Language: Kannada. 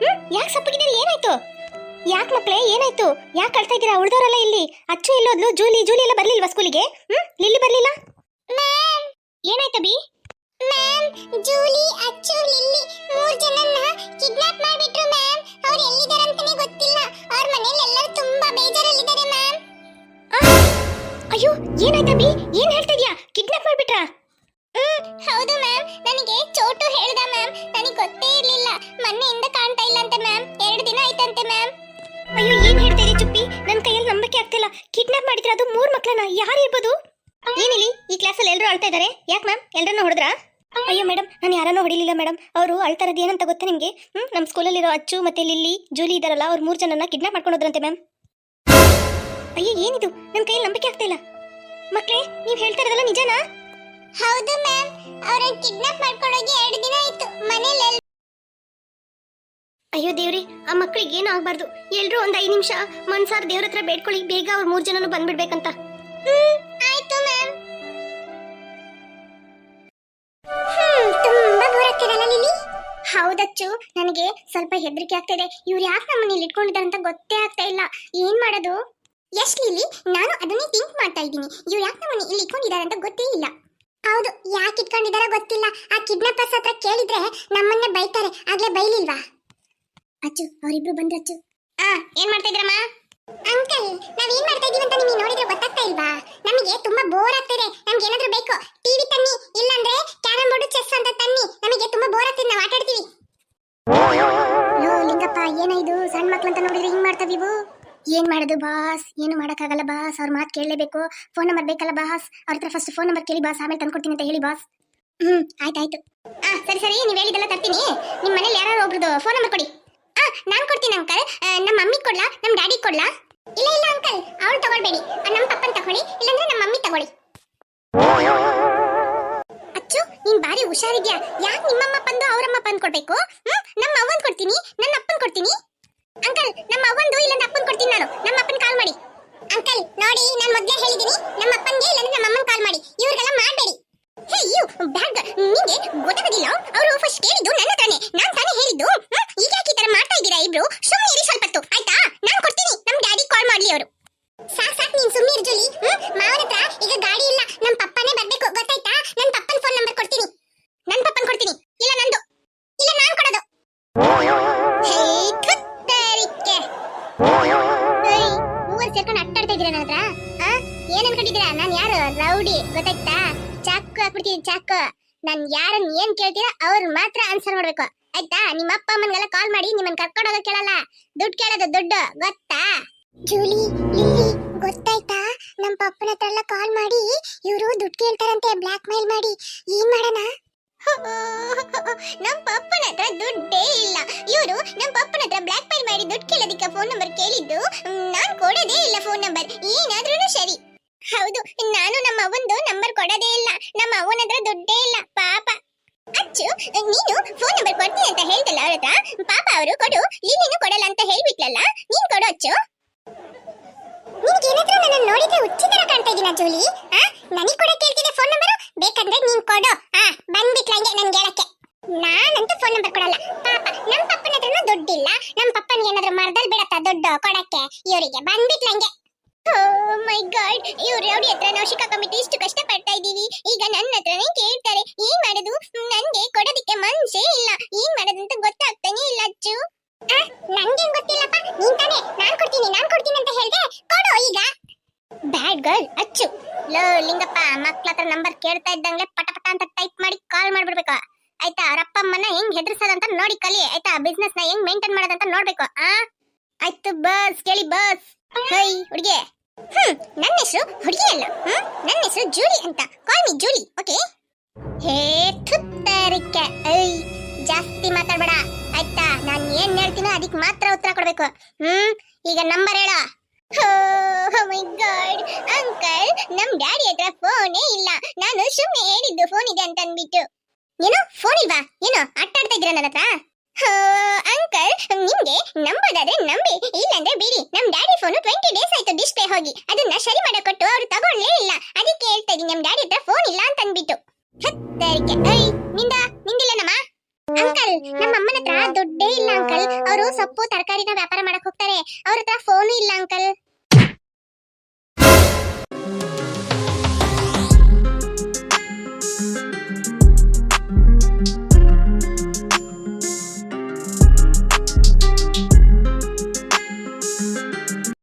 ಹ್ಮ್? ಯಾಕೆ ಸಪ್ಪಗಿದ್ರೆ ಏನಾಯ್ತು? ಯಾಕೆ ಮಕ್ಕಳೇ ಏನಾಯ್ತು? ಯಾಕೆ ಕಳ್ತಾ ಇದ್ದೀರಾ? ಉಳಿದವರಲ್ಲ ಇಲ್ಲಿ? ಅಚ್ಚು ಎಲ್ಲೋದ್ಲು? ಜೂಲಿ ಜೂಲಿ ಎಲ್ಲ ಬರ್ಲಿಲ್ವಾ ಸ್ಕೂಲಿಗೆ? ಹ್ಮ್? ಲಿಲ್ಲಿ ಬರ್ಲಿಲ್ಲ? ಮ್ಯಾಮ್! ಏನಾಯ್ತು ಬಿ ಮ್ಯಾಮ್ ಜೂಲಿ ಅಚ್ಚು ಲಿಲ್ಲಿ ಮೂರ್ ಜನನ್ನ ಕಿಡ್ನಾಪ್ ಮಾಡ್ಬಿಟ್ರು ಮ್ಯಾಮ್. ಅವ್ರು ಎಲ್ಲಿದ್ದಾರೆ ಅಂತಾನೆ ಗೊತ್ತಿಲ್ಲ. ಅವ್ರ ಮನೇಲಿ ಎಲ್ಲರೂ ತುಂಬಾ ಬೇಜಾರಲ್ಲಿದ್ದಾರೆ ಮ್ಯಾಮ್. ಅಯ್ಯೋ ಏನಾಯ್ತಾ ಬಿ ಏನ್ ಹೇಳ್ತಾ ಇದೀಯಾ? ಕಿಡ್ನಾಪ್ ಮಾಡ್ಬಿಟ್ರಾ? ಹೌದು ಮ್ಯಾಮ್ ನನಗೆ ಚೋಟು ಹೇಳ್ದ ಮ್ಯಾಮ್. ನನಗೆ ಗೊತ್ತೇ ಇರಲಿಲ್ಲ. ಮೊನ್ನೆಯಿಂದ ಕಾಣ್ತಾ ಇಲ್ಲ ಅಂತೆ ಮ್ಯಾಮ್. ಎರಡು ದಿನ ಆಯ್ತಂತೆ ಮ್ಯಾಮ್. ಅಯ್ಯೋ ಏನ್ ಹೇಳ್ತೀರಿ ಚುಪ್ಪಿ? ನನ್ನ ಕೈಯಲ್ಲಿ ನಂಬಿಕೆ ಆಗ್ತಿಲ್ಲ. ಕಿಡ್ನಾಪ್ ಮಾಡಿದ್ರೆ ಅದು ಮೂರ್ ಮಕ್ಕಳನ್ನ ಯಾರು ಇರ್ಬೋದು? ಏನಿಲ್ಲಿ? ಈ ಕ್ಲಾಸಲ್ಲಿ ಎಲ್ಲರೂ ಅಳ್ತಾ ಇದ್ದಾರೆ ಯಾಕೆ ಮ್ಯಾಮ್? ಎಲ್ಲರನ್ನೂ ಹೊಡೆದ್ರಾ? ಅಯ್ಯೋ ಮೇಡಮ್ ನಾನು ಯಾರನ್ನೂ ಹೊಡಿಲಿಲ್ಲ ಮೇಡಮ್ ಅವರು ಅಳ್ತಾರದು ಏನಂತ ಗೊತ್ತಾ ನಿಮಗೆ? ಹ್ಮ್ ನಮ್ಮ ಸ್ಕೂಲಲ್ಲಿರೋ ಅಚ್ಚು ಮತ್ತೆ ಲಿಲ್ಲಿ ಜೂಲಿ ಇದಾರಲ್ಲ ಅವ್ರು ಮೂರು ಜನನ್ನ ಕಿಡ್ನಾಪ್ ಮಾಡ್ಕೊಂಡು ಹೋದ್ರಂತೆ ಮ್ಯಾಮ್. ಅಯ್ಯೋ ಏನಿದು? ನನ್ನ ಕೈಯಲ್ಲಿ ನಂಬಿಕೆ ಆಗ್ತಾ ಇಲ್ಲ. ಮಕ್ಳೇ ನೀವು ಹೇಳ್ತಾ ಇರೋದಲ್ಲ ನಿಜನಾ? ಹೌದು ಮ್ಯಾಮ್. ಅವರನ್ನ ಕಿಡ್ನಾಪ್ ಮಾಡ್ಕೊಂಡೋಗಿ ಎರಡು ದಿನ ಆಯ್ತು. ಮನೇಲಿ ಅಯ್ಯೋ ದೇವ್ರಿ ಆ ಮಕ್ಕಳಿಗೆ ಏನೂ ಆಗ್ಬಾರ್ದು. ಎಲ್ರೂ ಒಂದ್ ಐದ್ ನಿಮಿಷ ಮನ್ಸಾರ್ ದೇವ್ರ ಹತ್ರ ಬೇಡ್ಕೊಳ್ಳಿ ಬೇಗ ಅವ್ರ ಮೂರ್ ಜನನು ಬಂದ್ಬಿಡ್ಬೇಕಂತ. ಆಯ್ತು ಮ್ಯಾಮ್. ತುಂಬಾ ಬೋರ್ ಆಗ್ತಿರಲ್ಲ ಲಿಲಿ ಹೌದಚ್ಚು ನನಗೆ ಸ್ವಲ್ಪ ಹೆದರಿಕೆ ಆಗ್ತಾ ಇದೆ ಇವ್ರು ಯಾಕೆ ನಮ್ಮ ಮನೇಲಿ ಇಟ್ಕೊಂಡಿದ್ದಾರೆ ಅಂತ ಗೊತ್ತೇ ಆಗ್ತಾ ಇಲ್ಲ. ಏನ್ ಮಾಡೋದು? ಎಸ್ ಲಿಲಿ ನಾನು ಅದನ್ನೇ ಥಿಂಕ್ ಮಾಡ್ತಾ ಇದ್ದೀನಿ. ಇವ್ರು ಯಾಕೆ ನಮ್ಮ ಇಲ್ಲಿ ಇಟ್ಕೊಂಡಿದ್ದಾರೆ ಅಂತ ಗೊತ್ತೇ ಇಲ್ಲ. ಹೌದು, ಯಾಕೆ ಇಟ್ಕೊಂಡಿದಾರ ಗೊತ್ತಿಲ್ಲ. ಆ ಕಿಡ್ನಾಪರ್ಸ್ ಹತ್ರ ಕೇಳಿದ್ರೆ ನಮ್ಮನ್ನ ಬೈತಾರೆ. ಆಗ್ಲೇ ಬೈಲಿಲ್ವಾ? ಅಚ್ಚು, ಅವರಿಬ್ರು ಬಂದ್ರು ಅಚ್ಚು. ಆ, ಏನ್ ಮಾಡ್ತಾ ಇದ್ರಮ್ಮ ಅಂಕಲ್, ನಾವ್ ಏನ್ ಮಾಡ್ತಾ ಇದೀವಿ ಅಂತ ನಿಮಗೆ ನೋಡಿದ್ರೆ ಗೊತ್ತಾಗ್ತಾ ಇಲ್ವಾ? ನಮಗೆ ತುಂಬಾ ಬೋರ್ ಆಗ್ತಿದೆ ನಮ್ಗೆ ಏನಾದ್ರೂ ಬೇಕು? ಟಿವಿ ತನ್ನಿ, ಇಲ್ಲಾಂದ್ರೆ ಕ್ಯಾರಂ ಬೋರ್ಡ್ ಚೆಸ್ ಅಂತ ತನ್ನಿ. ನಮಗೆ ತುಂಬಾ ಬೋರ್ ಆಗ್ತಿದೆ ನಾವು ಆಟಾಡ್ತೀವಿ. ಲಿಂಗಪ್ಪ ಏನಾಯ್ತು ಸಣ್ಣ ಮಕ್ಳು ಅಂತ ನೋಡಿದ್ರೆ ಹಿಂಗ್ ಮಾಡ್ತಾ ಇವು ಏನ್ ಮಾಡೋದು ಬಾಸ್? ಏನು ಮಾಡಕ್ಕಾಗಲ್ಲ ಬಾಸ್. ಅವ್ರ ಮಾತು ಕೇಳಲೇಬೇಕು. ಫೋನ್ ನಂಬರ್ ಬೇಕಲ್ಲ ಬಾಸ್? ಅವ್ರ ಹತ್ರ ಫಸ್ಟ್ ಫೋನ್ ನಂಬರ್ ಕೇಳಿ ಬಾಸ್. ಆಮೇಲೆ ತಂದ್ಕೊಡ್ತೀನಿ ಅಂತ ಹೇಳಿ ಬಾಸ್. ಹ್ಮ್, ಆಯ್ತಾಯ್ತು. ಆ, ಸರಿ ಸರಿ. ನೀವು ಹೇಳಿದೆಲ್ಲ ತರ್ತೀನಿ. ನಿಮ್ಮ ಮನೇಲಿ ಯಾರು ಒಬ್ರದ್ದು ಫೋನ್ ನಂಬರ್ ಕೊಡಿ. ಆ, ನಾನು ಕೊಡ್ತೀನಿ ಅಂಕಲ್. ನಮ್ಮ ಮಮ್ಮಿ ಕೊಡ್ಲಾ? ನಮ್ಮ ಡ್ಯಾಡಿ ಕೊಡ್ಲಾ? ಇಲ್ಲ ಇಲ್ಲ ಅಂಕಲ್. ಅವ್ಳು ತಗೊಳ್ಬೇಡಿ. ನಮ್ಮ ಪಪ್ಪನ ತಗೊಳ್ಳಿ. ಇಲ್ಲಾಂದ್ರೆ ನಮ್ಮ ಮಮ್ಮಿ ತಗೊಳ್ಳಿ. ಅಚ್ಚು, ನೀನ್ ಬಾರಿ ಹುಷಾರಿದ್ಯಾ? ಯಾಕೆ ನಿಮ್ಮಮ್ಮ ಬಂದು ಅವರಮ್ಮ ಬಂದು ಕೊಡ್ಬೇಕು ಹ್ಮ್ ನಮ್ಮ ಅವ್ವನ್ ಕೊಡ್ತೀನಿ. ನನ್ನ ಅಪ್ಪನ್ ಕೊಡ್ತೀನಿ. ಅಂಕಲ್, ನಮ್ಮ ಅವ್ವಂದು ಇಲ್ಲಂದ್ರೆ ಅಪ್ಪನ್ ಕೊಡ್ತೀನಿ ನಾನು. ನಮ್ಮ ಅಪ್ಪನ್ ಕಾಲ್ ಮಾಡಿ. ಅಂಕಲ್, ನೋಡಿ, ನಾನು ಮೊದ್ಲೇ ಹೇಳಿದೀನಿ. ನಮ್ಮ ಅಪ್ಪನ್ಗೆ ಇಲ್ಲಂದ್ರೆ ನಮ್ಮ ಅಮ್ಮನ್ ಕಾಲ್ ಮಾಡಿ. ಇವ್ರಿಗೆಲ್ಲ ಮಾಡಬೇಡಿ. ಹೇ ಯು ಬ್ಯಾಗ್ ನಿಂಗೆ ಗೊತ್ತಾಗೋದಿಲ್ಲ. ಅವರು ಫಸ್ಟ್ ಕೇಳಿದ್ದು ನನ್ನ ಹತ್ರನೇ. ನಾನು ತಾನೇ ಹೇಳಿದ್ದು? ಈಗ ಈ ತರ ಮಾಡ್ತಾ ಇದ್ದೀರಾ ಇಬ್ರು? ಏನ್ ಅನ್ಕೊಂಡಿದ್ದೀರಾ ನಾನು ಯಾರು? ರೌಡಿ ಗೊತ್ತಾಯ್ತಾ? ಚಾಕು ಹಾಕ್ಬಿಡ್ತೀನಿ ಚಾಕು. ನಾನ್ ಯಾರನ್ನ ಏನ್ ಕೇಳ್ತೀರಾ ಅವ್ರು ಮಾತ್ರ ಆನ್ಸರ್ ಮಾಡ್ಬೇಕು. ಆಯ್ತಾ? ನಿಮ್ಮ ಅಪ್ಪ ಅಮ್ಮನ್ಗೆಲ್ಲ ಕಾಲ್ ಮಾಡಿ ನಿಮ್ಮನ್ನ ಕರ್ಕೊಂಡು ಹೋಗೋ ಕೇಳಲ್ಲ. ದುಡ್ಡು ಕೇಳೋದು ದುಡ್ಡು ಗೊತ್ತಾ? ಜೂಲಿ ಲಿಲ್ಲಿ ಗೊತ್ತಾಯ್ತಾ? ನಮ್ಮ ಪಪ್ಪನ ಹತ್ರ ಎಲ್ಲ ಕಾಲ್ ಮಾಡಿ ಇವರು ದುಡ್ಡು ಕೇಳ್ತಾರಂತೆ ಬ್ಲಾಕ್ ಮೇಲ್ ಮಾಡಿ. ಏನ್ ಮಾಡೋಣ? ನಮ್ಮ ಪಪ್ಪನ ಹತ್ರ ದುಡ್ಡೇ ಇಲ್ಲ. ಇವರು ನಮ್ಮ ಪಪ್ಪನ ಹತ್ರ ಬ್ಲಾಕ್ ಮೇಲ್ ಮಾಡಿ ದುಡ್ಡು ಕೇಳೋದಕ್ಕೆ ಫೋನ್ ನಂಬರ್ ಕೇಳಿದ್ದು ನಾನು ನಾನ್ ಕೊಡೋದೇ ಇಲ್ಲ ಫೋನ್ ನಂಬರ್ ಏನಾದ್ರೂ ಸರಿ. ಹೌದು, ನಾನು ನಮ್ಮ ಅವ್ವಂದು ನಂಬರ್ ಕೊಡೋದೇ ಇಲ್ಲ. ನಮ್ಮ ಅವ್ವನ ಹತ್ರ ದುಡ್ಡೇ ಇಲ್ಲ, ಪಾಪ. ಅಚ್ಚು, ನೀನು ಫೋನ್ ನಂಬರ್ ಕೊಡ್ತೀನಿ ಅಂತ ಹೇಳ್ದಲ್ಲ ಅವ್ರ ಪಾಪ ಅವರು ಕೊಡು ನೀನು ಕೊಡಲ್ಲ ಅಂತ ಹೇಳ್ಬಿಟ್ಲಲ್ಲ? ನೀನ್ ಕೊಡು ಅಚ್ಚು. ನಿನಗೇನಾದ್ರೂ ನನ್ನ ನೋಡಿದ್ರೆ ಹುಚ್ಚಿ ತರ ಕಾಣ್ತಾ ಇದೀನ ಜೂಲಿ? ಆ? ನನಗ್ ಕೂಡ ಕೇಳ್ತಿದ್ದೆ ಫೋನ್ ನಂಬರ್ ಬೇಕಂದ್ರೆ ನೀನ್ ಕೊಡು. ಆ, ಬಂದ್ಬಿಟ್ಲ ಹಂಗೆ ನನ್ಗೆ ಹೇಳಕ್ಕೆ ನಾನಂತೂ ಫೋನ್ ನಂಬರ್ ಕೊಡಲ್ಲ. ಪಾಪ, ನಮ್ ಪಪ್ಪನ ಹತ್ರನೂ ದುಡ್ಡಿಲ್ಲ. ನಮ್ ಪಪ್ಪನ್ ಏನಾದ್ರೂ ಮರದಲ್ಲಿ ಬಿಡತ್ತ ದುಡ್ಡು ಕೊಡಕ್ಕೆ? ಇವರಿಗೆ ಬಂದ್ಬಿಟ್ಲ ಹಂಗೆ. ಮೈ ಗಾಡ್ ಇವ್ರು ರೌಡಿ ಹತ್ರ ನಾವು ಸಿಕ್ಕಾಕೊಂಬಿಟ್ಟು ಇಷ್ಟು ಕಷ್ಟ ಪಡ್ತಾ ಇದೀವಿ ಈಗ ನನ್ನ ಹತ್ರನೇ ಕೇಳ್ತಾರೆ, ಏನ್ ಮಾಡೋದು? ನನ್ಗೆ ಕೊಡೋದಿಕ್ಕೆ ಮನ್ಸೇ ಇಲ್ಲ. ಏನ್ ಮಾಡೋದಂತ ಗೊತ್ತಾಗ್ತಾನೆ ಇಲ್ಲ, ಅಚ್ಚು. ನಂಗೆ ಗೊತ್ತಿಲ್ಲಪ್ಪ. ನೀನ್ ತಾನೇ. ನಾನ್ ಕೊಡ್ತೀನಿ ನಾನ್ ಕೊಡ್ತೀನಿ ಅಂತ ಹೇಳ್ದೆ. ಕೊಡು ಈಗ. Bad girl Achchu. Low, Lingappa, ಮಕ್ಳ ಹತ್ರ ನಂಬರ್ ಕೇಳ್ತಾ ಇದ್ದಂಗೆ ಪಟ ಪಟ ಅಂತ ಟೈಪ್ ಮಾಡಿ ಕಾಲ್ ಮಾಡ್ಬಿಡ್ಬೇಕು. ಆಯ್ತಾ ಅಮ್ಮನ ಹೆಂಗ್ ಹೆದರ್ಸೋದಂತ ನೋಡಿ ಕಲಿ. ಆಯ್ತಾ ಬಿಸ್ನೆಸ್ನ ಹೆಂಗ್ ಮೇಂಟೈನ್ ಮಾಡೋದಂತ ನೋಡ್ಬೇಕು, ಆ? ಆಯ್ತು ಬಸ್ ಕೇಳಿ ಬಸ್ ಹೈ, ಹುಡುಗಿ. ಹ್ಮ್ ನನ್ನ ಹೆಸರು ಹುಡುಗಿ ಅಲ್ಲ ಹ್ಮ್ ನನ್ನ ಹೆಸರು ಜೂಲಿ ಅಂತ. Call me Julie okay hey ತುತ್ತರಿಕೆ ಐ ಜಾಸ್ತಿ ಮಾತಾಡಬೇಡ. ಆಯ್ತಾ? ನಾನು ಏನ್ ಹೇಳ್ತೀನೋ ಅದಕ್ಕೆ ಮಾತ್ರ ಉತ್ತರ ಕೊಡಬೇಕು. ಹ್ಮ್, ಈಗ ನಂಬರ್ ಹೇಳ. ಮೈ ಗಾಡ್ ಅಂಕಲ್ ನಮ್ ಡ್ಯಾಡಿ ಹತ್ರ ಫೋನೇ ಇಲ್ಲ. ನಾನು ಸುಮ್ಮನೆ ಹೇಳಿದ್ದು ಫೋನ್ ಇದೆ ಅಂತ ಅಂದ್ಬಿಟ್ಟು. ಏನೋ? ಫೋನ್ ಇಲ್ವಾ? ಏನೋ? ಆಟ ಆಡ್ತಾ ಇದ್ದೀರಾ ನನ್ನ ಹತ್ರ ಅಂಕಲ್ ನಿಮ್ಗೆ ನಂಬೋದಾದ್ರೆ ನಂಬಿ, ಇಲ್ಲಾಂದ್ರೆ ಬಿಡಿ. ನಮ್ ಡ್ಯಾಡಿ ಫೋನ್ ಟ್ವೆಂಟಿ ಡೇಸ್ ಆಯ್ತು ಡಿಸ್ಪ್ಲೇ ಹೋಗಿ. ಅದನ್ನ ಸರಿ ಮಾಡಕೊಟ್ಟು ಅವ್ರು ತಗೊಳ್ಳೇ ಇಲ್ಲ. ಅದಕ್ಕೆ ಹೇಳ್ತಾ ಇದೀನಿ ನಮ್ ಡ್ಯಾಡಿ ಹತ್ರ ಫೋನ್ ಇಲ್ಲ ಅಂತ ಅಂದ್ಬಿಟ್ಟು. ಹತ್ತರಿಕೆ ಐ ನಿಂದ ನಿಂದಿಲ್ಲನಮ್ಮ ಅಂಕಲ್, ನಮ್ಮ ಅಮ್ಮನ ಹತ್ರ ದುಡ್ಡೇ ಇಲ್ಲ ಅಂಕಲ್. ಅವರು ಸೊಪ್ಪು, ತರಕಾರಿನ ವ್ಯಾಪಾರ ಮಾಡಕ್ ಹೋಗ್ತಾರೆ. ಅವ್ರ ಹತ್ರ ಫೋನು ಇಲ್ಲ ಅಂಕಲ್.